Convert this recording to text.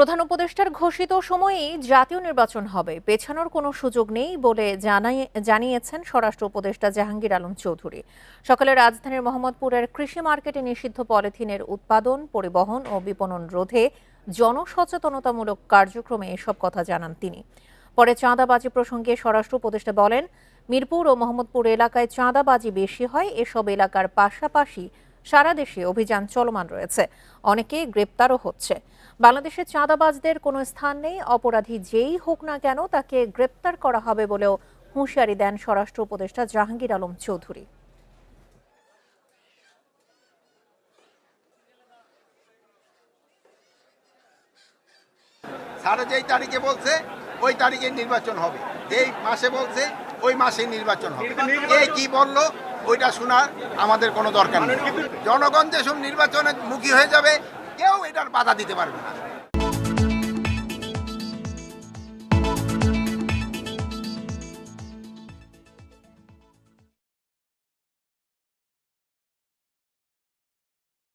প্রধান উপদেষ্টার ঘোষিত সময়েই জাতীয় নির্বাচন হবে। পেছানোর কোনো সুযোগ নেই বলে জানিয়েছেন স্বরাষ্ট্র উপদেষ্টা জাহাঙ্গীর আলম চৌধুরী। সকালে রাজধানীর মোহাম্মদপুরের কৃষি মার্কেটে নিষিদ্ধ পলিথিনের উৎপাদন, পরিবহন ও বিপণন রোধে জনসচেতনতামূলক কার্যক্রমে এসব কথা জানান তিনি। পরে চাঁদাবাজি প্রসঙ্গে স্বরাষ্ট্র উপদেষ্টা বলেন, মিরপুর ও মোহাম্মদপুর এলাকায় চাঁদাবাজি বেশি হয়, এসব এলাকার পাশাপাশি সারা দেশে অভিযান চলমান রয়েছে। অনেকে গ্রেপ্তারও হচ্ছে। বাংলাদেশে চাঁদাবাজদের কোনো স্থান নেই। অপরাধী যেই হোক না কেন তাকে গ্রেপ্তার করা হবে বলেও হুঁশিয়ারি দেন স্বরাষ্ট্র উপদেষ্টা জাহাঙ্গীর আলম চৌধুরী। স্যার যেই তারিখে বলছে ওই তারিখে নির্বাচন হবে। যেই মাসে বলছে ওই মাসে নির্বাচন হবে। কে কি বলল ওইটা শোনার আমাদের কোনো দরকার নেই। জনগণ যেসব নির্বাচনের মুখী হয়ে যাবে, কেউ এটার বাধা দিতে পারবে না।